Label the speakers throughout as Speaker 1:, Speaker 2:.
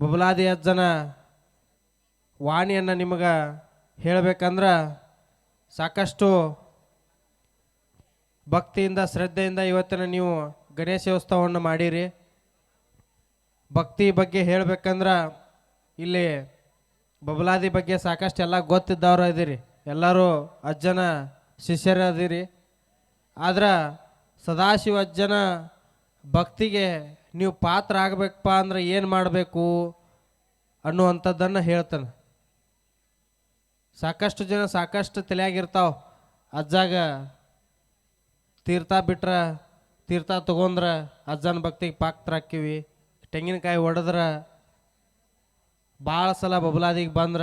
Speaker 1: ಬಬಲಾದಿ ಅಜ್ಜನ ವಾಣಿಯನ್ನು ನಿಮಗೆ ಹೇಳಬೇಕಂದ್ರೆ ಸಾಕಷ್ಟು ಭಕ್ತಿಯಿಂದ, ಶ್ರದ್ಧೆಯಿಂದ ಇವತ್ತಿನ ನೀವು ಗಣೇಶೋತ್ಸವವನ್ನು ಮಾಡಿರಿ. ಭಕ್ತಿ ಬಗ್ಗೆ ಹೇಳಬೇಕಂದ್ರೆ ಇಲ್ಲಿ ಬಬಲಾದಿ ಬಗ್ಗೆ ಸಾಕಷ್ಟು ಎಲ್ಲ ಗೊತ್ತಿದ್ದವರು ಇದ್ದೀರಿ ಎಲ್ಲರೂ ಅಜ್ಜನ ಶಿಷ್ಯರು ಅದೀರಿ ಆದ್ರೆ ಸದಾಶಿವ ಅಜ್ಜನ ಭಕ್ತಿಗೆ ನೀವು ಪಾತ್ರ ಆಗಬೇಕಪ್ಪ ಅಂದ್ರೆ ಏನು ಮಾಡಬೇಕು ಅನ್ನುವಂಥದ್ದನ್ನು ಹೇಳ್ತಾನೆ. ಸಾಕಷ್ಟು ಜನ ಸಾಕಷ್ಟು ತಲೆಯಾಗಿರ್ತಾವ. ಅಜ್ಜಾಗ ತೀರ್ಥ ಬಿಟ್ರ ತೀರ್ಥ ತಗೊಂಡ್ರ ಅಜ್ಜನ ಭಕ್ತಿಗೆ ಪಾತ್ರ ಹಾಕಿವಿ ತೆಂಗಿನಕಾಯಿ ಹೊಡೆದ್ರ ಭಾಳ ಸಲ ಬಬಲಾದಿಗೆ ಬಂದ್ರ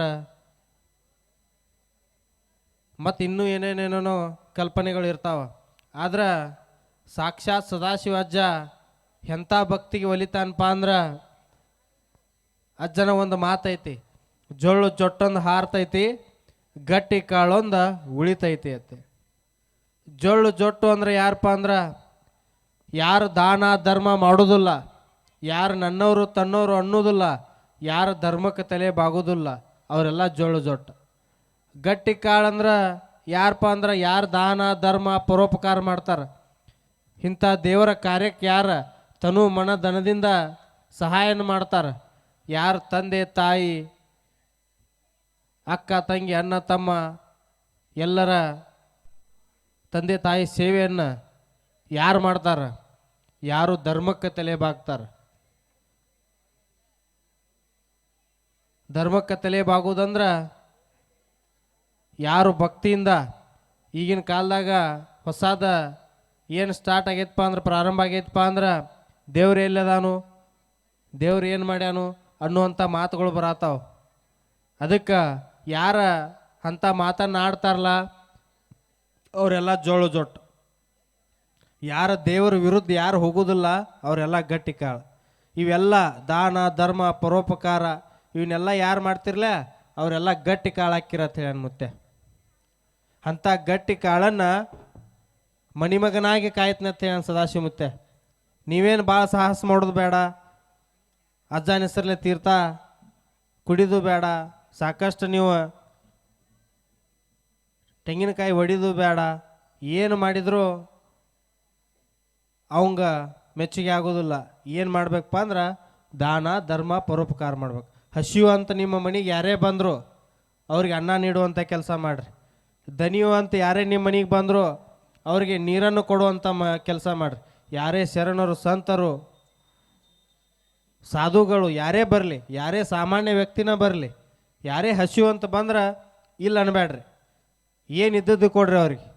Speaker 1: ಮತ್ತು ಇನ್ನೂ ಏನೇನೇನೇನೋ ಕಲ್ಪನೆಗಳು ಇರ್ತಾವ. ಆದ್ರೆ ಸಾಕ್ಷಾತ್ ಸದಾಶಿವ ಅಜ್ಜ ಎಂಥ ಭಕ್ತಿಗೆ ಒಲಿತಾನಪ್ಪ ಅಂದ್ರೆ ಅಜ್ಜನ ಒಂದು ಮಾತೈತಿ, ಜೊಳ್ಳು ಜೊಟ್ಟೊಂದು ಹಾರ್ತೈತಿ, ಗಟ್ಟಿ ಕಾಳೊಂದು ಉಳಿತೈತಿ ಅತ್ತೆ. ಜೊಳ್ಳು ಜೊಟ್ಟು ಅಂದ್ರೆ ಯಾರಪ್ಪ ಅಂದ್ರೆ, ಯಾರು ದಾನ ಧರ್ಮ ಮಾಡೋದಿಲ್ಲ, ಯಾರು ನನ್ನವರು ತನ್ನವರು ಅನ್ನೋದಿಲ್ಲ, ಯಾರು ಧರ್ಮಕ್ಕೆ ತಲೆ ಬಾಗೋದಿಲ್ಲ, ಅವರೆಲ್ಲ ಜೊಳ್ಳು ಜೊಟ್ಟು. ಗಟ್ಟಿ ಕಾಳಂದ್ರೆ ಯಾರಪ್ಪ ಅಂದ್ರೆ, ಯಾರು ದಾನ ಧರ್ಮ ಪರೋಪಕಾರ ಮಾಡ್ತಾರೆ, ಇಂಥ ದೇವರ ಕಾರ್ಯಕ್ಕೆ ಯಾರ ತನು ಮನ ಧನದಿಂದ ಸಹಾಯನ ಮಾಡ್ತಾರೆ. ಯಾರು ತಂದೆ, ತಾಯಿ, ಅಕ್ಕ, ತಂಗಿ, ಅಣ್ಣ, ತಮ್ಮ, ಎಲ್ಲರ ತಂದೆ, ತಾಯಿ ಸೇವೆಯನ್ನು ಯಾರು ಮಾಡ್ತಾರೆ? ಯಾರು ಧರ್ಮಕ್ಕೆ ತಲೆ ಬಾಗ್ತಾರ? ಧರ್ಮಕ್ಕೆ ತಲೆ ಬಾಗುವುದಂದ್ರೆ ಯಾರು ಭಕ್ತಿಯಿಂದ ಈಗಿನ ಕಾಲದಾಗ ಹೊಸಾದ ಏನು ಸ್ಟಾರ್ಟ್ ಆಗೈತಪ್ಪ ಅಂದ್ರೆ ಪ್ರಾರಂಭ ಆಗೈತಪ್ಪ ಅಂದ್ರೆ ದೇವ್ರು ಎಲ್ಲದಾನು? ದೇವ್ರು ಏನು ಮಾಡ್ಯಾನು? ಅನ್ನುವಂಥ ಮಾತುಗಳು ಬರತ್ತಾವ. ಅದಕ್ಕೆ ಯಾರ ಅಂಥ ಮಾತನ್ನು ಆಡ್ತಾರಲ್ಲ ಅವರೆಲ್ಲ ಜೋಳು ಜೊಟ್ಟು. ಯಾರ ದೇವರ ವಿರುದ್ಧ ಯಾರು ಹೋಗೋದಿಲ್ಲ, ಅವರೆಲ್ಲ ಗಟ್ಟಿ ಕಾಳು. ಇವೆಲ್ಲ ದಾನ, ಧರ್ಮ, ಪರೋಪಕಾರ, ಇವನ್ನೆಲ್ಲ ಯಾರು ಮಾಡ್ತಿರ್ಲ, ಅವರೆಲ್ಲ ಗಟ್ಟಿ ಕಾಳು ಹಾಕಿರತ್ತೆ ಹೇಳಿ ಮತ್ತೆ. ಅಂಥ ಗಟ್ಟಿ ಕಾಳನ್ನು ಮಣಿಮಗನಾಗಿ ಕಾಯ್ತನತ್ತೆ ಹೇಳಿ ಸದಾಶಿವ ಮುತ್ತೆ. ನೀವೇನು ಭಾಳ ಸಾಹಸ ಮಾಡೋದು ಬೇಡ. ಅಜ್ಜನ ಹೆಸರಲ್ಲೇ ತೀರ್ಥ, ಕುಡಿದು ಬೇಡ. ಸಾಕಷ್ಟು ನೀವು ತೆಂಗಿನಕಾಯಿ ಒಡಿದು ಬೇಡ. ಏನು ಮಾಡಿದರೂ ಅವಂಗ ಮೆಚ್ಚುಗೆ ಆಗೋದಿಲ್ಲ. ಏನು ಮಾಡ್ಬೇಕಪ್ಪ ಅಂದ್ರೆ ದಾನ, ಧರ್ಮ, ಪರೋಪಕಾರ ಮಾಡ್ಬೇಕು. ಹಸಿವು ಅಂತ ನಿಮ್ಮ ಮನೆಗೆ ಯಾರೇ ಬಂದರು ಅವ್ರಿಗೆ ಅನ್ನ ನೀಡುವಂಥ ಕೆಲಸ ಮಾಡಿರಿ. ದನಿಯು ಅಂತ ಯಾರೇ ನಿಮ್ಮ ಮನೆಗೆ ಬಂದರೂ ಅವ್ರಿಗೆ ನೀರನ್ನು ಕೊಡುವಂಥ ಮ ಕೆಲಸ ಮಾಡಿರಿ. ಯಾರೇ ಶರಣರು, ಸಂತರು, ಸಾಧುಗಳು, ಯಾರೇ ಬರಲಿ, ಯಾರೇ ಸಾಮಾನ್ಯ ವ್ಯಕ್ತಿನ ಬರಲಿ, ಯಾರೇ ಹಸಿವು ಅಂತ ಬಂದ್ರೆ ಇಲ್ಲ ಅನ್ಬೇಡ್ರಿ ಏನಿದ್ದದ್ದು ಕೊಡ್ರಿ ಅವ್ರಿಗೆ.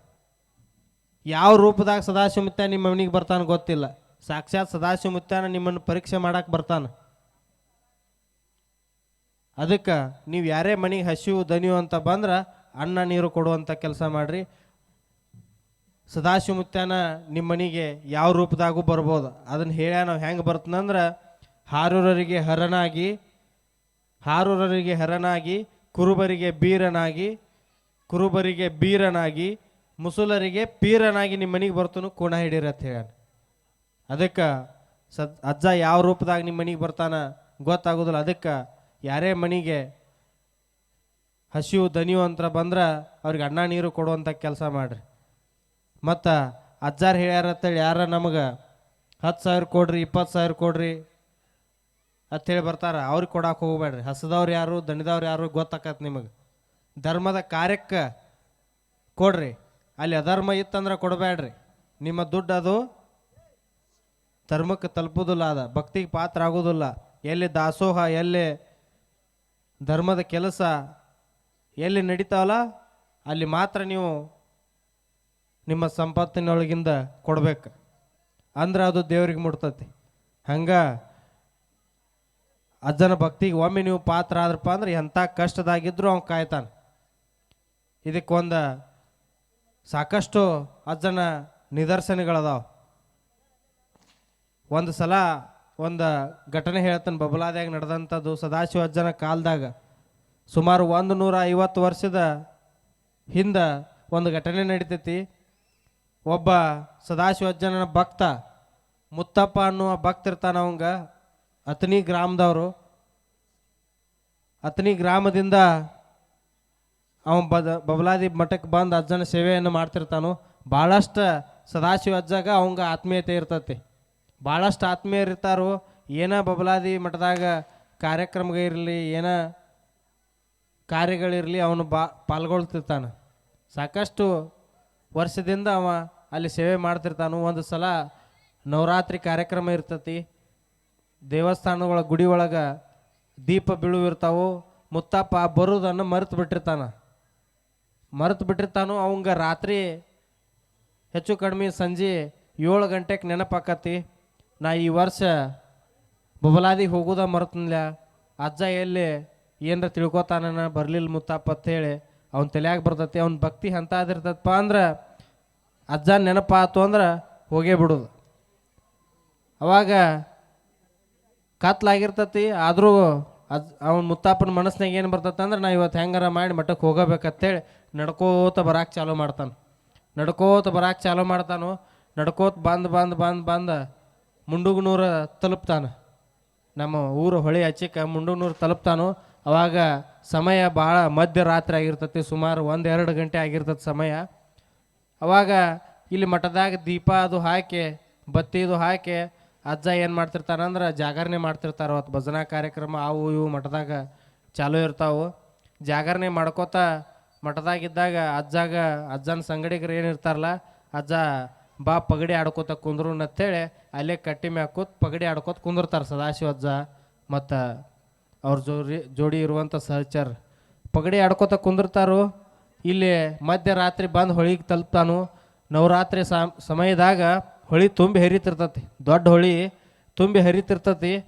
Speaker 1: ಯಾವ ರೂಪದಾಗ ಸದಾಶಿವಮುತ್ಯ ನಿಮ್ಮ ಮನೆಗೆ ಬರ್ತಾನೆ ಗೊತ್ತಿಲ್ಲ. ಸಾಕ್ಷಾತ್ ಸದಾಶಿವಮುತ್ತನ ನಿಮ್ಮನ್ನು ಪರೀಕ್ಷೆ ಮಾಡಕ್ಕೆ ಬರ್ತಾನೆ. ಅದಕ್ಕೆ ನೀವು ಯಾರೇ ಮನೆಗೆ ಹಸಿವು ದನಿಯು ಅಂತ ಬಂದ್ರೆ ಅನ್ನ, ನೀರು ಕೊಡುವಂಥ ಕೆಲಸ ಮಾಡಿರಿ. ಸದಾಶಿವಮುತ್ತನ ನಿಮ್ಮ ಮನೆಗೆ ಯಾವ ರೂಪದಾಗೂ ಬರ್ಬೋದು. ಅದನ್ನು ಹೇಳ ನಾವು ಹೆಂಗೆ ಬರ್ತನಂದ್ರೆ ಹಾರೂರರಿಗೆ ಹರನಾಗಿ ಹಾರೂರರಿಗೆ ಹರನಾಗಿ, ಕುರುಬರಿಗೆ ಬೀರನಾಗಿ ಕುರುಬರಿಗೆ ಬೀರನಾಗಿ, ಮುಸುಲರಿಗೆ ಪೀರನಾಗಿ ನಿಮ್ಮ ಮನೆಗೆ ಬರ್ತನು ಕೋಣ ಹಿಡೀರಿ ಅಂತ ಹೇಳ ಅದಕ್ಕೆ ಸದ್ ಅಜ್ಜ ಯಾವ ರೂಪದಾಗ ನಿಮ್ಮ ಮನೆಗೆ ಬರ್ತಾನ ಗೊತ್ತಾಗೋದಿಲ್ಲ. ಅದಕ್ಕೆ ಯಾರೇ ಮನೆಗೆ ಹಸಿವು ದನಿಯು ಅಂತ ಬಂದ್ರೆ ಅವ್ರಿಗೆ ಅನ್ನ ನೀರು ಕೊಡುವಂಥ ಕೆಲಸ ಮಾಡಿರಿ. ಮತ್ತು ಅಜ್ಜಾರು ಹೇಳ್ಯಾರಂತೇಳಿ ಯಾರ ನಮಗೆ ಹತ್ತು ಸಾವಿರ ಕೊಡ್ರಿ, ಇಪ್ಪತ್ತು ಸಾವಿರ ಕೊಡ್ರಿ ಅಂತೇಳಿ ಬರ್ತಾರ. ಅವ್ರಿಗೆ ಕೊಡಕ್ಕೆ ಹೋಗ್ಬೇಡ್ರಿ. ಹಸದವ್ರು ಯಾರು, ದಣಿದವ್ರು ಯಾರು ಗೊತ್ತಾಕತ್ತೆ ನಿಮಗೆ. ಧರ್ಮದ ಕಾರ್ಯಕ್ಕೆ ಕೊಡ್ರಿ. ಅಲ್ಲಿ ಅಧರ್ಮ ಇತ್ತಂದ್ರೆ ಕೊಡಬೇಡ್ರಿ. ನಿಮ್ಮ ದುಡ್ಡು ಅದು ಧರ್ಮಕ್ಕೆ ತಲುಪೋದಿಲ್ಲ ಅದ. ಭಕ್ತಿಗೆ ಪಾತ್ರ ಆಗೋದಿಲ್ಲ. ಎಲ್ಲಿ ದಾಸೋಹ, ಎಲ್ಲಿ ಧರ್ಮದ ಕೆಲಸ, ಎಲ್ಲಿ ನಡೀತಾವಲ್ಲ, ಅಲ್ಲಿ ಮಾತ್ರ ನೀವು ನಿಮ್ಮ ಸಂಪತ್ತಿನೊಳಗಿಂದ ಕೊಡ್ಬೇಕು. ಅಂದ್ರೆ ಅದು ದೇವ್ರಿಗೆ ಮುಟ್ತತಿ. ಹಂಗೆ ಅಜ್ಜನ ಭಕ್ತಿಗೆ ಒಮ್ಮೆ ನೀವು ಪಾತ್ರ ಆದ್ರಪ್ಪ ಅಂದ್ರೆ ಎಂಥ ಕಷ್ಟದಾಗಿದ್ರು ಅವ್ನು ಕಾಯ್ತಾನೆ. ಇದಕ್ಕೊಂದು ಸಾಕಷ್ಟು ಅಜ್ಜನ ನಿದರ್ಶನಗಳದಾವ. ಒಂದು ಸಲ ಒಂದು ಘಟನೆ ಹೇಳ್ತಾನೆ, ಬಬಲಾದ್ಯಾಗ ನಡೆದಂಥದ್ದು ಸದಾಶಿವ ಅಜ್ಜನ ಕಾಲದಾಗ. ಸುಮಾರು ಒಂದು ನೂರ ಐವತ್ತು ವರ್ಷದ ಹಿಂದೆ ಒಂದು ಘಟನೆ ನಡೀತೈತಿ. ಒಬ್ಬ ಸದಾಶಿವ ಅಜ್ಜನ ಭಕ್ತ, ಮುತ್ತಪ್ಪ ಅನ್ನುವ ಭಕ್ತ ಇರ್ತಾನ ಅವಂಗ. ಅತನಿ ಗ್ರಾಮದವರು. ಅತನಿ ಗ್ರಾಮದಿಂದ ಅವ ಬದ, ಬಬಲಾದಿ ಮಠಕ್ಕೆ ಬಂದು ಅಜ್ಜನ ಸೇವೆಯನ್ನು ಮಾಡ್ತಿರ್ತಾನು. ಭಾಳಷ್ಟು ಸದಾಶಿವ ಅಜ್ಜಾಗ ಅವಂಗ ಆತ್ಮೀಯತೆ ಇರ್ತತಿ. ಭಾಳಷ್ಟು ಆತ್ಮೀಯರು ಇರ್ತಾರೋ ಏನ ಬಬಲಾದಿ ಮಠದಾಗ ಕಾರ್ಯಕ್ರಮಗಳಿರಲಿ ಏನ ಕಾರ್ಯಗಳಿರಲಿ, ಅವನು ಬಾ, ಪಾಲ್ಗೊಳ್ತಿರ್ತಾನೆ. ಸಾಕಷ್ಟು ವರ್ಷದಿಂದ ಅವ ಅಲ್ಲಿ ಸೇವೆ ಮಾಡ್ತಿರ್ತಾನು. ಒಂದು ಸಲ ನವರಾತ್ರಿ ಕಾರ್ಯಕ್ರಮ ಇರ್ತತಿ. ದೇವಸ್ಥಾನಗಳ ಗುಡಿ ಒಳಗೆ ದೀಪ ಬೀಳುವಿರ್ತಾವು. ಮುತ್ತಪ್ಪ ಬರೋದನ್ನು ಮರೆತು ಬಿಟ್ಟಿರ್ತಾನ. ಮರೆತು ಬಿಟ್ಟಿರ್ತಾನು. ಅವಂಗ ರಾತ್ರಿ ಹೆಚ್ಚು ಕಡಿಮೆ ಸಂಜೆ ಏಳು ಗಂಟೆಗೆ ನೆನಪಾಕತಿ. ನಾ ಈ ವರ್ಷ ಬಬಲಾದಿಗೆ ಹೋಗೋದ ಮರ್ತನ್ಲ. ಅಜ್ಜ ಎಲ್ಲಿ ಏನರ ತಿಳ್ಕೊತಾನ ಬರಲಿಲ್ಲ ಮುತ್ತಪ್ಪ ಅಂತೇಳಿ ಅವ್ನ ತಲೆಯಾಗ ಬರ್ತತಿ, ಅವ್ನ ಭಕ್ತಿ ಅಂತಾದಿರ್ತದಪ್ಪ ಅಂದ್ರೆ ಅಜ್ಜ ನೆನಪಾತು ಅಂದ್ರೆ ಹೋಗೇ ಬಿಡೋದು. ಅವಾಗ ಕತ್ಲಾಗಿರ್ತತಿ, ಆದರೂ ಅದ್ ಅವ್ನ ಮುತ್ತಾಪನ ಮನಸ್ಸಿನಾಗ ಏನು ಬರ್ತೈತೆ ಅಂದ್ರೆ ನಾ ಇವತ್ತು ಹೆಂಗಾರ ಮಾಡಿ ಮಠಕ್ಕೆ ಹೋಗಬೇಕಂತೇಳಿ ನಡ್ಕೋತ ಬರಾಕ್ ಚಾಲೂ ಮಾಡ್ತಾನೆ. ನಡ್ಕೋತ ಬರಾಕ್ ಚಾಲೂ ಮಾಡ್ತಾನು, ನಡ್ಕೋತ ಬಂದು ಬಂದು ಬಂದು ಬಂದು ಮುಂಡುಗನೂರ ತಲುಪ್ತಾನೆ. ನಮ್ಮ ಊರು ಹೊಳೆ ಹಚ್ಚಿಕ ಮುಂಡುಗನೂರು ತಲುಪ್ತಾನು ಅವಾಗ ಸಮಯ ಭಾಳ ಮಧ್ಯರಾತ್ರಿ ಆಗಿರ್ತತಿ, ಸುಮಾರು ಒಂದು ಎರಡು ಗಂಟೆ ಆಗಿರ್ತದೆ ಸಮಯ. ಅವಾಗ ಇಲ್ಲಿ ಮಠದಾಗ ದೀಪ ಅದು ಹಾಕಿ ಬತ್ತಿದು ಹಾಕಿ, ಅಜ್ಜ ಏನು ಮಾಡ್ತಿರ್ತಾರಂದ್ರೆ ಜಾಗರಣೆ ಮಾಡ್ತಿರ್ತಾರೆ ಅವತ್ತು ಭಜನಾ ಕಾರ್ಯಕ್ರಮ ಅವು ಇವು ಮಠದಾಗ ಚಾಲೂ ಇರ್ತಾವೆ. ಜಾಗರಣೆ ಮಾಡ್ಕೋತ ಮಠದಾಗಿದ್ದಾಗ ಅಜ್ಜಾಗ, ಅಜ್ಜನ ಸಂಗಡಿಗರು ಏನಿರ್ತಾರಲ್ಲ ಅಜ್ಜ ಬಾ ಪಗಡಿ ಆಡ್ಕೋತ ಕುಂದ್ರು ಅಂತೇಳಿ ಅಲ್ಲೇ ಕಟ್ಟಿ ಮ್ಯಾಗ ಕೂತ್ ಪಗಡಿ ಆಡ್ಕೋತ ಕುಂದಿರ್ತಾರೆ ಸದಾಶಿವ ಅಜ್ಜ ಮತ್ತು ಅವ್ರ ಜೋಡಿ ಜೋಡಿ ಇರುವಂಥ ಸಹಚರ. ಪಗಡಿ ಆಡ್ಕೋತ ಕುಂದಿರ್ತಾರು. ಇಲ್ಲಿ ಮಧ್ಯರಾತ್ರಿ ಬಂದು ಹೊಳಿಗೆ ತಲುಪ್ತಾನು. ನವರಾತ್ರಿ ಸಮ- ಸಮಯದಾಗ ಹೊಳಿ ತುಂಬಿ ಹರಿತಿರ್ತತಿ. ದೊಡ್ಡ ಹೊಳಿ ತುಂಬಿ ಹರಿತಿರ್ತತಿ.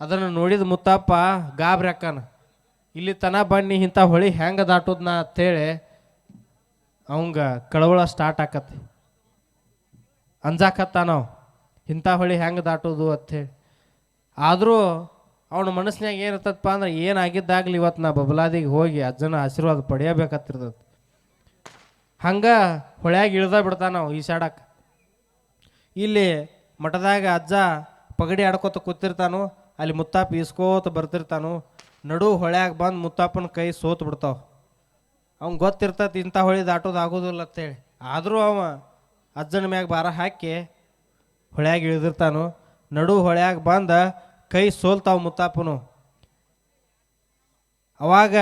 Speaker 1: ಅದನ್ನು ನೋಡಿದ ಮುತ್ತಪ್ಪ ಗಾಬ್ರಿ ಅಕ್ಕನ, ಇಲ್ಲಿ ತನ ಬನ್ನಿ ಇಂಥ ಹೊಳಿ ಹೆಂಗೆ ದಾಟೋದು ನಾ ಅಂತೇಳಿ ಅವಂಗ ಕಳವಳ ಸ್ಟಾರ್ಟ್ ಆಕತಿ. ಅಂಜಾಕತ್ತ ಇಂಥ ಹೊಳಿ ಹೆಂಗೆ ದಾಟೋದು? ಅಂಥೇಳಿ ಆದರೂ ಅವನ ಮನಸ್ಸಿನಾಗ ಏನಿರ್ತದಪ್ಪ ಅಂದ್ರೆ ಏನಾಗಿದ್ದಾಗಲಿ ಇವತ್ತು ನಾ ಬಬಲಾದಿಗೆ ಹೋಗಿ ಅಜ್ಜನ ಆಶೀರ್ವಾದ ಪಡೆಯಬೇಕತ್ತಿರ್ತದೆ ಹಂಗೆ ಹೊಳ್ಯಾಗ ಇಳ್ದ ಬಿಡ್ತಾನ ನಾವು ಈಸಾಡಕ್ಕೆ ಇಲ್ಲಿ ಮಠದಾಗ ಅಜ್ಜ ಪಗಡಿ ಆಡ್ಕೋತ ಕೂತಿರ್ತಾನು, ಅಲ್ಲಿ ಮುತ್ತಾಪ ಈಸ್ಕೋತ ಬರ್ತಿರ್ತಾನು, ನಡು ಹೊಳ್ಯಾಗ ಬಂದು ಮುತ್ತಾಪನ ಕೈ ಸೋತು ಬಿಡ್ತಾವ. ಅವ್ನ್ ಗೊತ್ತಿರ್ತೈತಿ ಇಂಥ ಹೊಳಿ ದಾಟೋದು ಆಗೋದಿಲ್ಲ ಅಂತೇಳಿ. ಆದರೂ ಅವ ಅಜ್ಜನ ಮ್ಯಾಗ ಭಾರ ಹಾಕಿ ಹೊಳ್ಯಾಗ ಇಳಿದಿರ್ತಾನು, ನಡು ಹೊಳ್ಯಾಗ ಬಂದ ಕೈ ಸೋಲ್ತಾವ ಮುತ್ತಾಪನು. ಅವಾಗ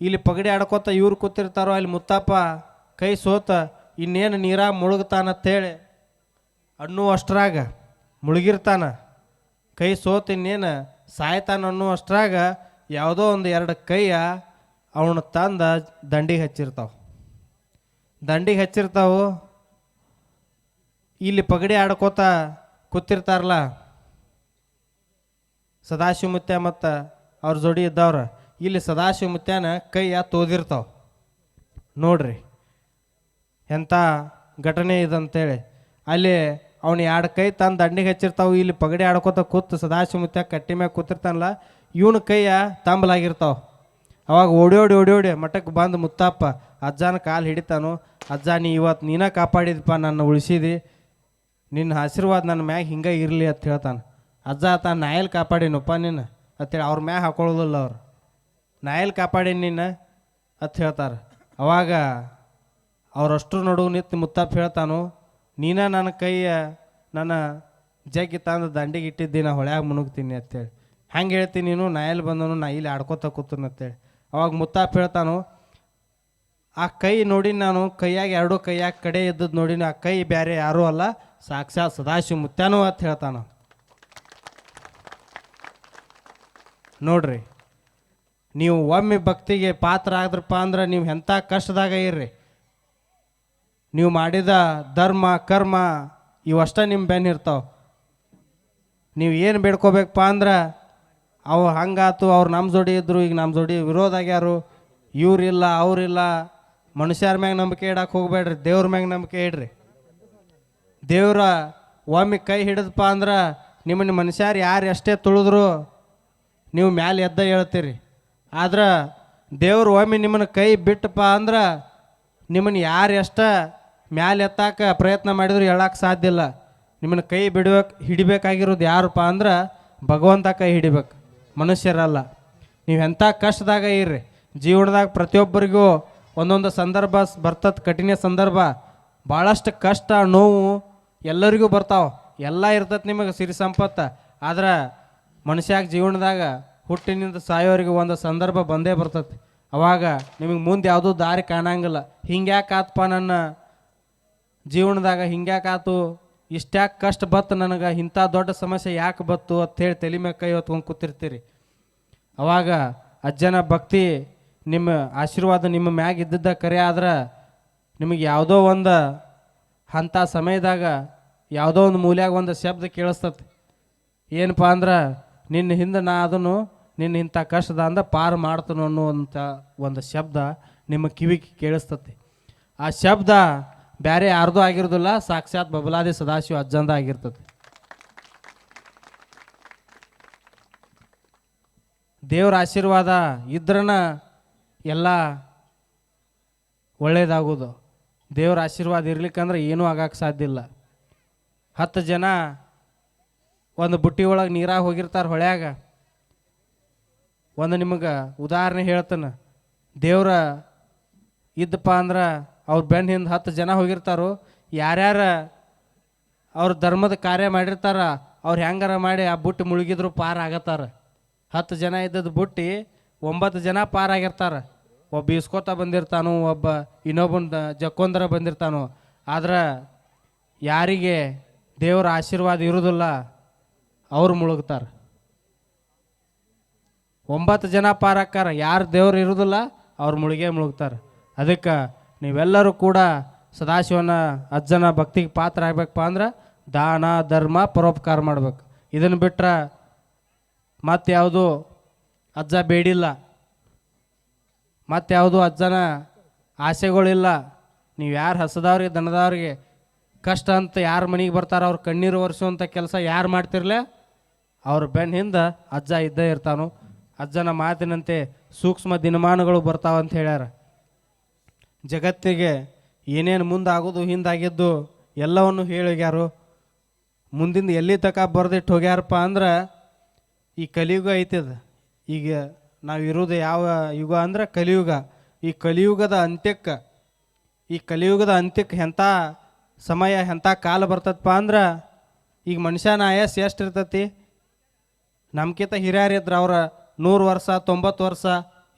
Speaker 1: ಇಲ್ಲಿ ಪಗಡಿ ಆಡ್ಕೋತ ಇವ್ರು ಕೂತಿರ್ತಾರೋ, ಅಲ್ಲಿ ಮುತ್ತಪ್ಪ ಕೈ ಸೋತ ಇನ್ನೇನು ನೀರಾಗ ಮುಳುಗ್ತಾನಂತೇಳಿ ಅನ್ನೋ ಅಷ್ಟರಾಗ ಮುಳುಗಿರ್ತಾನ. ಕೈ ಸೋತ ಇನ್ನೇನು ಸಾಯ್ತಾನ ಅನ್ನೋ ಅಷ್ಟ್ರಾಗ ಯಾವುದೋ ಒಂದು ಎರಡು ಕೈಯ ಅವನು ತಂದ ದಂಡಿಗೆ ಹಚ್ಚಿರ್ತಾವೆ. ದಂಡಿಗೆ ಹಚ್ಚಿರ್ತಾವು. ಇಲ್ಲಿ ಪಗಡಿ ಆಡ್ಕೋತ ಕೂತಿರ್ತಾರಲ್ಲ ಸದಾಶಿವ ಮುತ್ಯ ಮತ್ತು ಅವ್ರ ಜೋಡಿ ಇದ್ದವ್ರ, ಇಲ್ಲಿ ಸದಾಶಿವ ಕೈ ಯಾ ತೋದಿರ್ತಾವ ನೋಡ್ರಿ ಎಂಥ ಘಟನೆ ಇದಂತೇಳಿ. ಅಲ್ಲಿ ಅವ್ನು ಎರಡು ಕೈ ತಂದು ದಂಡಿಗೆ ಹಚ್ಚಿರ್ತಾವೆ, ಇಲ್ಲಿ ಪಗಡಿ ಆಡ್ಕೋತ ಕೂತು ಸದಾಶಿವ ಮುತ್ಯ ಕಟ್ಟಿ ಮ್ಯಾಗ ಕೂತಿರ್ತಾನಲ್ಲ, ಇವನ ಕೈಯ ತಂಬಲಾಗಿರ್ತಾವ. ಅವಾಗ ಓಡಿ ಓಡಿ ಓಡಿ ಓಡಿ ಮಠಕ್ಕೆ ಬಂದು ಮುತ್ತಪ್ಪ, ಅಜ್ಜನ ಕಾಲು ಹಿಡಿತಾನು, ಅಜ್ಜ ನೀ ಇವತ್ತು ನೀನ ಕಾಪಾಡಿದಪ್ಪ ನನ್ನ ಉಳಿಸಿದಿ, ನಿನ್ನ ಆಶೀರ್ವಾದ ನನ್ನ ಮ್ಯಾಗ ಹಿಂಗೆ ಇರಲಿ ಅಂತ ಹೇಳ್ತಾನೆ. ಅಜ್ಜ ಆತ ನಾಯಲ್ಲಿ ಕಾಪಾಡಿನಪ್ಪ ನಿನ್ನ? ಅಂತೇಳಿ ಅವ್ರ ಮ್ಯಾಗ ಹಾಕೊಳ್ಳೋದಿಲ್ಲ ಅವ್ರು. ನಾಯಲ್ಲಿ ಕಾಪಾಡಿ ನಿನ್ನ? ಅಂತ ಹೇಳ್ತಾರೆ. ಅವಾಗ ಅವರಷ್ಟು ನಡುವು ನಿಂತು ಮುತ್ತಪ್ಪ ಹೇಳ್ತಾನು, ನೀನ ನನ್ನ ಕೈಯ ನನ್ನ ಜಗ್ಗಿ ತಂದು ದಂಡಿಗೆ ಇಟ್ಟಿದ್ದಿ, ನಾ ಹೊಳ್ಯಾಗ ಮುನುಗ್ತೀನಿ ಅಂತೇಳಿ ಹೆಂಗೆ ಹೇಳ್ತೀನಿ ನೀನು? ನಾಯಲ್ಲಿ ಬಂದನು, ನಾ ಇಲ್ಲಿ ಆಡ್ಕೋತ ಕೂತೀನಿ ಅಂತೇಳಿ ಅವಾಗ ಮುತ್ತಪ್ಪ ಹೇಳ್ತಾನು, ಆ ಕೈ ನೋಡಿ ನಾನು, ಕೈಯಾಗ ಎರಡು ಕೈಯಾಗ ಕಡೆ ಇದ್ದದ್ದು ನೋಡಿ ಆ ಕೈ ಬೇರೆ ಯಾರೂ ಅಲ್ಲ, ಸಾಕ್ಷಾತ್ ಸದಾಶಿವ ಮುತ್ತಾನು ಅಂತ ಹೇಳ್ತಾನ. ನೋಡ್ರಿ, ನೀವು ಒಮ್ಮೆ ಭಕ್ತಿಗೆ ಪಾತ್ರ ಆದ್ರಪ್ಪ ಅಂದ್ರೆ ನೀವು ಎಂಥ ಕಷ್ಟದಾಗ ಇರ್ರಿ. ನೀವು ಮಾಡಿದ ಧರ್ಮ, ಕರ್ಮ ಇವಷ್ಟ ನಿಮ್ಮ ಬೆನ್ನ ಇರ್ತಾವ. ನೀವು ಏನು ಬೇಡ್ಕೋಬೇಕಪ್ಪ ಅಂದ್ರೆ, ಅವು ಹಂಗಾತು ಅವ್ರು ನಮ್ಮ ಜೋಡಿ ಇದ್ರು, ಈಗ ನಮ್ಮ ಜೋಡಿ ವಿರೋಧ ಆಗ್ಯಾರು. ಇವ್ರಿಲ್ಲ, ಅವ್ರಿಲ್ಲ. ಮನುಷ್ಯರ ಮ್ಯಾಗ ನಂಬಿಕೆ ಇಡಕ್ಕೆ ಹೋಗ್ಬೇಡ್ರಿ, ದೇವ್ರ ಮ್ಯಾಗ ನಂಬಿಕೆ ಇಡ್ರಿ. ದೇವ್ರ ಒಮ್ಮೆ ಕೈ ಹಿಡಿದಪ್ಪ ಅಂದ್ರೆ, ನಿಮ್ಮನ್ನ ಮನುಷ್ಯರು ಯಾರು ಎಷ್ಟೇ ತುಳಿದ್ರು ನೀವು ಮ್ಯಾಲೆ ಎದ್ದ ಹೇಳ್ತೀರಿ. ಆದ್ರೆ ದೇವ್ರು ಒಮ್ಮೆ ನಿಮ್ಮನ್ನ ಕೈ ಬಿಟ್ಟಪ್ಪ ಅಂದ್ರೆ ನಿಮ್ಮನ್ನ ಯಾರು ಎಷ್ಟ ಮ್ಯಾಲೆ ಎತ್ತಾಕ ಪ್ರಯತ್ನ ಮಾಡಿದ್ರು ಹೇಳಕ್ಕೆ ಸಾಧ್ಯ ಇಲ್ಲ. ನಿಮ್ಮನ್ನ ಕೈ ಬಿಡ್ಬೇಕು, ಹಿಡಿಬೇಕಾಗಿರೋದು ಯಾರಪ್ಪ ಅಂದ್ರೆ ಭಗವಂತ ಕೈ ಹಿಡಿಬೇಕು, ಮನುಷ್ಯರಲ್ಲ. ನೀವು ಎಂಥ ಕಷ್ಟದಾಗ ಇರ್ರಿ. ಜೀವನದಾಗ ಪ್ರತಿಯೊಬ್ಬರಿಗೂ ಒಂದೊಂದು ಸಂದರ್ಭ ಬರ್ತದ ಕಠಿಣ ಸಂದರ್ಭ. ಭಾಳಷ್ಟು ಕಷ್ಟ, ನೋವು ಎಲ್ಲರಿಗೂ ಬರ್ತಾವೆ. ಎಲ್ಲ ಇರ್ತದೆ ನಿಮಗೆ ಸಿರಿ ಸಂಪತ್ತು. ಆದ್ರೆ ಮನುಷ್ಯಾಗ ಜೀವನದಾಗ ಹುಟ್ಟಿನಿಂದ ಸಾಯೋರಿಗೆ ಒಂದು ಸಂದರ್ಭ ಬಂದೇ ಬರ್ತತಿ. ಅವಾಗ ನಿಮಗೆ ಮುಂದೆ ಯಾವುದೂ ದಾರಿ ಕಾಣಂಗಿಲ್ಲ. ಹಿಂಗ್ಯಾಕೆ ನನ್ನ ಜೀವನದಾಗ ಹಿಂಗ್ಯಾಕಾತು ಇಷ್ಟ್ಯಾಕೆ ಕಷ್ಟ ಬತ್ತು ನನಗೆ, ಇಂಥ ದೊಡ್ಡ ಸಮಸ್ಯೆ ಯಾಕೆ ಬತ್ತು ಅಂತೇಳಿ ತಲೆ ಮೇಲೆ ಕೈ ಹೊತ್ಕೊಂಡು ಕೂತಿರ್ತೀರಿ. ಅವಾಗ ಅಜ್ಜನ ಭಕ್ತಿ ನಿಮ್ಮ ಆಶೀರ್ವಾದ ನಿಮ್ಮ ಮ್ಯಾಗ ಇದ್ದಿದ್ದ ಕರೆ ಆದ್ರೆ ನಿಮಗೆ ಯಾವುದೋ ಒಂದು ಅಂಥ ಸಮಯದಾಗ ಯಾವುದೋ ಒಂದು ಮೂಲ್ಯಾಗ ಒಂದು ಶಬ್ದ ಕೇಳಿಸ್ತತಿ. ಏನಪ್ಪ ಅಂದ್ರೆ ನಿನ್ನ ಹಿಂದೆ ನಾ ಅದನ್ನು, ನಿನ್ನ ಇಂಥ ಕಷ್ಟದ ಅಂದ ಪಾರು ಮಾಡ್ತನು ಅನ್ನುವಂಥ ಒಂದು ಶಬ್ದ ನಿಮ್ಮ ಕಿವಿಗೆ ಕೇಳಿಸ್ತತಿ. ಆ ಶಬ್ದ ಬೇರೆ ಯಾರ್ದೂ ಆಗಿರೋದಿಲ್ಲ, ಸಾಕ್ಷಾತ್ ಬಬಲಾದಿ ಸದಾಶಿವ ಅಜ್ಜಂದ ಆಗಿರ್ತದೆ ದೇವರ ಆಶೀರ್ವಾದ ಇದ್ರನ ಎಲ್ಲ ಒಳ್ಳೆಯದಾಗೋದು ದೇವ್ರ ಆಶೀರ್ವಾದ ಇರ್ಲಿಕ್ಕಂದ್ರೆ ಏನೂ ಆಗಕ್ಕೆ ಸಾಧ್ಯ ಇಲ್ಲ. ಹತ್ತು ಜನ ಒಂದು ಬುಟ್ಟಿ ಒಳಗೆ ನೀರಾಗ ಹೋಗಿರ್ತಾರೆ ಹೊಳ್ಯಾಗ. ಒಂದು ನಿಮಗೆ ಉದಾಹರಣೆ ಹೇಳ್ತಾನೆ. ದೇವ್ರ ಇದ್ದಪ್ಪ ಅಂದ್ರೆ ಅವ್ರ ಬೆನ್ನ ಹಿಂದೆ ಹತ್ತು ಜನ ಹೋಗಿರ್ತಾರೋ. ಯಾರ್ಯಾರ ಅವ್ರ ಧರ್ಮದ ಕಾರ್ಯ ಮಾಡಿರ್ತಾರ, ಅವ್ರು ಹೆಂಗಾರ ಮಾಡಿ ಆ ಬುಟ್ಟಿ ಮುಳುಗಿದ್ರು ಪಾರ ಆಗತ್ತಾರ ಹತ್ತು ಜನ ಇದ್ದದ್ದು ಬುಟ್ಟಿ ಒಂಬತ್ತು ಜನ ಪಾರಾಗಿರ್ತಾರ ಒಬ್ಬ ಇಸ್ಕೋತ ಬಂದಿರ್ತಾನೋ, ಒಬ್ಬ ಇನ್ನೊಬ್ಬನ ಜಕ್ಕೊಂದರ ಬಂದಿರ್ತಾನೋ. ಆದ್ರೆ ಯಾರಿಗೆ ದೇವರ ಆಶೀರ್ವಾದ ಇರೋದಿಲ್ಲ ಅವ್ರು ಮುಳುಗ್ತಾರೆ. ಒಂಬತ್ತು ಜನ ಪಾರಕ್ಕಾರ, ಯಾರು ದೇವ್ರು ಇರೋದಿಲ್ಲ, ಅವ್ರು ಮುಳುಗೇ ಮುಳುಗ್ತಾರೆ. ಅದಕ್ಕೆ ನೀವೆಲ್ಲರೂ ಕೂಡ ಸದಾಶಿವನ ಅಜ್ಜನ ಭಕ್ತಿಗೆ ಪಾತ್ರ ಆಗ್ಬೇಕಪ್ಪ ಅಂದ್ರೆ ದಾನ, ಧರ್ಮ, ಪರೋಪಕಾರ ಮಾಡ್ಬೇಕು. ಇದನ್ನು ಬಿಟ್ಟರೆ ಮತ್ತೆ ಯಾವುದು ಅಜ್ಜ ಬೇಡಿಲ್ಲ ಮತ್ಯಾವುದು ಅಜ್ಜನ ಆಸೆಗಳಿಲ್ಲ, ನೀವು ಯಾರು ಹಸದವ್ರಿಗೆ ದನದವ್ರಿಗೆ ಕಷ್ಟ ಅಂತ ಯಾರು ಮನೆಗೆ ಬರ್ತಾರೋ ಅವ್ರ ಕಣ್ಣೀರು ಒರೆಸುವಂಥ ಕೆಲಸ ಯಾರು ಮಾಡ್ತಿರ್ಲೆ ಅವ್ರ ಬೆನ್ನ ಹಿಂದೆ ಅಜ್ಜ ಇದ್ದೇ ಇರ್ತಾನು. ಅಜ್ಜನ ಮಾತಿನಂತೆ ಸೂಕ್ಷ್ಮ ದಿನಮಾನಗಳು ಬರ್ತಾವಂತ ಹೇಳ್ಯಾರ. ಜಗತ್ತಿಗೆ ಏನೇನು ಮುಂದಾಗೋದು ಹಿಂದಾಗಿದ್ದು ಎಲ್ಲವನ್ನು ಹೇಳಿಗ್ಯಾರು. ಮುಂದಿಂದ ಎಲ್ಲಿ ತಕ ಬರೆದಿಟ್ಟು ಹೋಗ್ಯಾರಪ್ಪ ಅಂದ್ರೆ ಈ ಕಲಿಯುಗ ಐತದ. ಈಗ ನಾವು ಇರೋದು ಯಾವ ಯುಗ ಅಂದ್ರೆ ಕಲಿಯುಗ. ಈ ಕಲಿಯುಗದ ಅಂತ್ಯಕ್ಕೆ, ಈ ಕಲಿಯುಗದ ಅಂತ್ಯಕ್ಕೆ ಎಂಥ ಸಮಯ ಎಂಥ ಕಾಲ ಬರ್ತದಪ್ಪ ಅಂದ್ರೆ ಈಗ ಮನುಷ್ಯನ ಆಯಸ್ ಎಷ್ಟು ಇರ್ತೈತಿ? ನಮ್ಕಿಂತ ಹಿರಿಯರಿದ್ರೆ ಅವ್ರ ನೂರು ವರ್ಷ, ತೊಂಬತ್ತು ವರ್ಷ,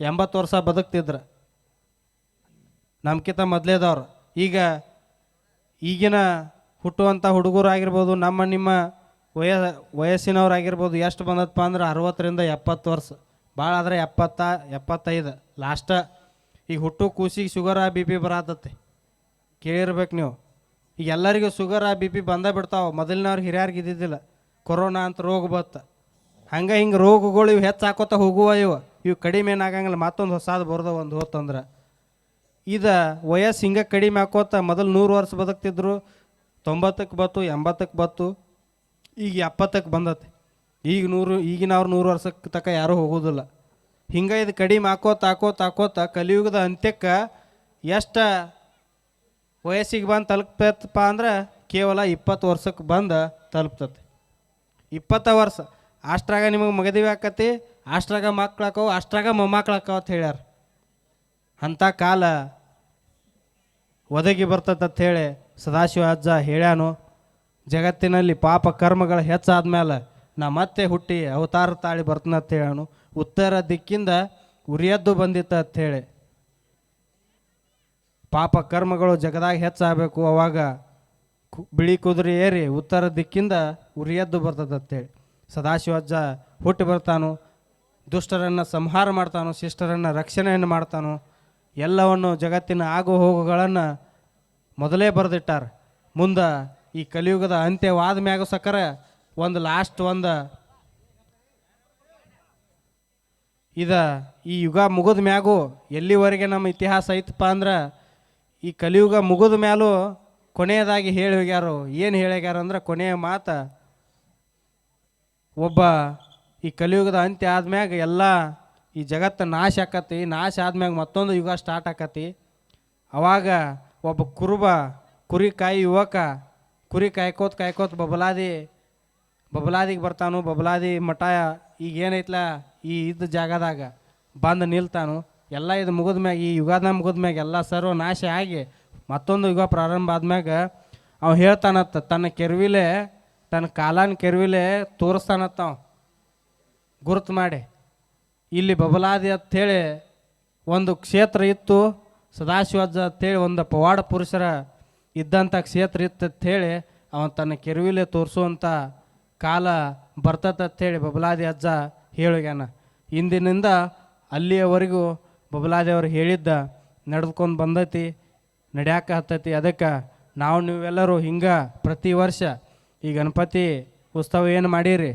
Speaker 1: ಎಂಬತ್ತು ವರ್ಷ ಬದುಕ್ತಿದ್ರು. ನಮ್ಕಿಂತ ಮೊದಲೇದವ್ರು. ಈಗ ಈಗಿನ ಹುಟ್ಟುವಂಥ ಹುಡುಗರು ಆಗಿರ್ಬೋದು ನಮ್ಮ ನಿಮ್ಮ ವಯ, ವಯಸ್ಸಿನವ್ರಾಗಿರ್ಬೋದು ಎಷ್ಟು ಬಂದದಪ್ಪ ಅಂದ್ರೆ ಅರವತ್ತರಿಂದ ಎಪ್ಪತ್ತು ವರ್ಷ. ಭಾಳ ಆದರೆ ಎಪ್ಪತ್ತ, ಎಪ್ಪತ್ತೈದು. ಲಾಸ್ಟ ಈಗ ಹುಟ್ಟು ಕೂಸಿಗೆ ಶುಗರ, ಬಿ ಪಿ ಬರತ್ತೆ. ಕೇಳಿರ್ಬೇಕು ನೀವು. ಈಗ ಎಲ್ಲರಿಗೂ ಶುಗರ್, ಬಿ ಪಿ ಬಂದೇ ಬಿಡ್ತಾವೆ. ಮೊದಲಿನವ್ರು ಹಿರಿಯರಿಗೆ ಇದ್ದಿದ್ದಿಲ್ಲ. ಕೊರೋನಾ ಅಂತ ರೋಗ ಬತ್ತ ಹಂಗೆ ಹಿಂಗೆ ರೋಗಗಳು ಇವು ಹೆಚ್ಚು ಹಾಕೋತ ಹೋಗುವ ಇವು. ಇವು ಕಡಿಮೆ ಏನಾಗಂಗಿಲ್ಲ, ಮತ್ತೊಂದು ಹೊಸಾದು ಬರೋದು ಒಂದು ಹೋತಂದ್ರೆ ಇದು ವಯಸ್ಸು ಹಿಂಗೆ ಕಡಿಮೆ ಹಾಕೋತ ಮೊದಲು ನೂರು ವರ್ಷ ಬದುಕ್ತಿದ್ರು ತೊಂಬತ್ತಕ್ಕೆ ಬತ್ತು ಎಂಬತ್ತಕ್ಕೆ ಬತ್ತು, ಈಗ ಎಪ್ಪತ್ತಕ್ಕೆ ಬಂದತ್ತೆ ಈಗ ನೂರು ಈಗಿನವ್ರು ನೂರು ವರ್ಷಕ್ಕೆ ತಕ್ಕ ಯಾರೂ ಹೋಗೋದಿಲ್ಲ. ಹಿಂಗೆ ಇದು ಕಡಿಮೆ ಹಾಕೋತ ಹಾಕೋತ ಹಾಕೋತ ಕಲಿಯುಗದ ಅಂತ್ಯಕ್ಕೆ ಎಷ್ಟು ವಯಸ್ಸಿಗೆ ಬಂದು ತಲುಪ್ತೈತಪ್ಪ ಅಂದ್ರೆ ಕೇವಲ ಇಪ್ಪತ್ತು ವರ್ಷಕ್ಕೆ ಬಂದು ತಲುಪ್ತತೆ. ಇಪ್ಪತ್ತು ವರ್ಷ. ಅಷ್ಟ್ರಾಗ ನಿಮಗೆ ಮಗದಿವಿ ಆಕತಿ? ಅಷ್ಟ್ರಾಗ ಮಕ್ಳು ಹಾಕವು ಅಷ್ಟ್ರಾಗ ಮೊಮ್ಮಕ್ಳು ಹಾಕವ ಅಂತ ಹೇಳ್ಯಾರ. ಅಂಥ ಕಾಲ ಒದಗಿ ಬರ್ತೈತೆ ಅಂತ ಹೇಳಿ ಸದಾಶಿವ ಅಜ್ಜ ಹೇಳ್ಯಾನು. ಜಗತ್ತಿನಲ್ಲಿ ಪಾಪ ಕರ್ಮಗಳು ಹೆಚ್ಚಾದ ಮೇಲೆ ನಾ ಮತ್ತೆ ಹುಟ್ಟಿ ಅವತಾರ ತಾಳಿ ಬರ್ತನಂತ ಹೇಳ್ಯಾನು. ಉತ್ತರ ದಿಕ್ಕಿಂದ ಉರಿಯದ್ದು ಬಂದಿತ್ತ ಅಂತ ಹೇಳಿ. ಪಾಪ ಕರ್ಮಗಳು ಜಗದಾಗ ಹೆಚ್ಚಾಗಬೇಕು. ಅವಾಗ ಬಿಳಿ ಕುದುರೆ ಏರಿ ಉತ್ತರ ದಿಕ್ಕಿಂದ ಉರಿಯದ್ದು ಬರ್ತದೆ ಅಂತೇಳಿ ಸದಾಶಿವಜ್ಜ ಹುಟ್ಟಿ ಬರ್ತಾನೋ, ದುಷ್ಟರನ್ನು ಸಂಹಾರ ಮಾಡ್ತಾನೋ, ಶಿಷ್ಟರನ್ನು ರಕ್ಷಣೆಯನ್ನು ಮಾಡ್ತಾನೋ, ಎಲ್ಲವನ್ನು ಜಗತ್ತಿನ ಆಗು ಹೋಗುಗಳನ್ನು ಮೊದಲೇ ಬರೆದಿಟ್ಟಾರ. ಮುಂದೆ ಈ ಕಲಿಯುಗದ ಅಂತ್ಯವಾದ ಮ್ಯಾಗ ಸಕ್ಕರ ಒಂದು ಲಾಸ್ಟ್ ಒಂದು ಇದ ಈ ಯುಗ ಮುಗಿದ ಮ್ಯಾಗೂ ಎಲ್ಲಿವರೆಗೆ ನಮ್ಮ ಇತಿಹಾಸ ಐತಪ್ಪ ಅಂದ್ರೆ ಈ ಕಲಿಯುಗ ಮುಗಿದ ಮ್ಯಾಲೂ ಕೊನೆಯದಾಗಿ ಹೇಳಿ ಹೋಗ್ಯಾರು. ಏನು ಹೇಳ್ಯಾರ ಅಂದ್ರೆ ಕೊನೆಯ ಮಾತ ಒಬ್ಬ ಈ ಕಲಿಯುಗದ ಅಂತ್ಯ ಆದ್ಮ್ಯಾಗ ಎಲ್ಲ ಈ ಜಗತ್ತು ನಾಶ ಆಕತಿ, ನಾಶ ಆದ್ಮ್ಯಾಗ ಮತ್ತೊಂದು ಯುಗ ಸ್ಟಾರ್ಟ್ ಆಕತಿ. ಅವಾಗ ಒಬ್ಬ ಕುರುಬ, ಕುರಿ ಕಾಯಿ ಯುವಕ, ಕುರಿ ಕಾಯ್ಕೋತ ಕಾಯ್ಕೋತ ಬಬಲಾದಿ, ಬಬಲಾದಿಗೆ ಬರ್ತಾನು, ಬಬಲಾದಿ ಮಠ ಈಗ ಏನೈತ್ಲ, ಈ ಇದ್ದ ಜಾಗದಾಗ ಬಂದು ನಿಲ್ತಾನು. ಎಲ್ಲ ಇದು ಮುಗಿದ ಮ್ಯಾಗ ಈ ಯುಗಾದ ಮುಗಿದ ಮ್ಯಾಗ ಎಲ್ಲ ಸರ್ವ ನಾಶ ಆಗಿ ಮತ್ತೊಂದು ಯುಗ ಪ್ರಾರಂಭ ಆದ್ಮ್ಯಾಗ ಅವ ಹೇಳ್ತಾನತ್ತ ತನ್ನ ಕೆರ್ವಿಲೆ ತನ್ನ ಕಾಲಾನ ಕೆರವಿಲೆ ತೋರಿಸ್ತಾನತ್ತ ಅವ ಗುರುತು ಮಾಡಿ, ಇಲ್ಲಿ ಬಬಲಾದಿ ಅಂಥೇಳಿ ಒಂದು ಕ್ಷೇತ್ರ ಇತ್ತು, ಸದಾಶಿವಜ್ಜ ಅಂಥೇಳಿ ಒಂದು ಪವಾಡ ಪುರುಷರ ಇದ್ದಂಥ ಕ್ಷೇತ್ರ ಇತ್ತು ಅಂಥೇಳಿ ಅವನು ತನ್ನ ಕೆರವಿಲೆ ತೋರಿಸುವಂಥ ಕಾಲ ಬರ್ತದೆ ಅಂಥೇಳಿ ಬಬಲಾದಿ ಅಜ್ಜ ಹೇಳುಗ್ಯಾನ. ಇಂದಿನಿಂದ ಅಲ್ಲಿಯವರೆಗೂ ಬಬಲಾದಿ ಅವರು ಹೇಳಿದ್ದ ನಡೆದುಕೊಂಡು ಬಂದೈತಿ, ನಡ್ಯಾಕ ಹತ್ತೈತಿ, ಅದಕ್ಕೆ ನಾವು ನೀವೆಲ್ಲರೂ ಹಿಂಗೆ ಪ್ರತಿ ವರ್ಷ ಈ ಗಣಪತಿ ಉತ್ಸವ ಏನು ಮಾಡೀರಿ?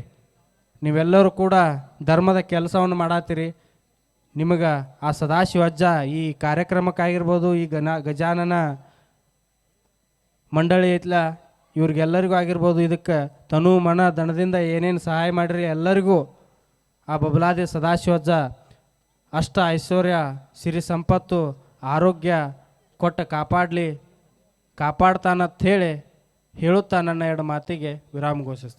Speaker 1: ನೀವೆಲ್ಲರೂ ಕೂಡ ಧರ್ಮದ ಕೆಲಸವನ್ನು ಮಾಡತ್ತೀರಿ ನಿಮಗೆ ಆ ಸದಾಶಿವಜ್ಜ ಈ ಕಾರ್ಯಕ್ರಮಕ್ಕಾಗಿರ್ಬೋದು, ಈ ಗನ, ಗಜಾನನ ಮಂಡಳಿ ಐತ್ಲ, ಇವ್ರಿಗೆಲ್ಲರಿಗೂ ಆಗಿರ್ಬೋದು, ಇದಕ್ಕೆ ತನು, ಮನ ದಣದಿಂದ ಏನೇನು ಸಹಾಯ ಮಾಡಿರಿ ಎಲ್ಲರಿಗೂ ಆ ಬಬಲಾದಿ ಸದಾಶಿವಜ್ಜ ಅಷ್ಟ ಐಶ್ವರ್ಯ, ಸಿರಿ ಸಂಪತ್ತು, ಆರೋಗ್ಯ ಕೊಟ್ಟ ಕಾಪಾಡಲಿ ಕಾಪಾಡ್ತಾನಂತ ಹೇಳಿ ಹೇಳುತ್ತಾ ನನ್ನ ಎರಡು ಮಾತಿಗೆ ವಿರಾಮ ಘೋಷಿಸ್ತೀನಿ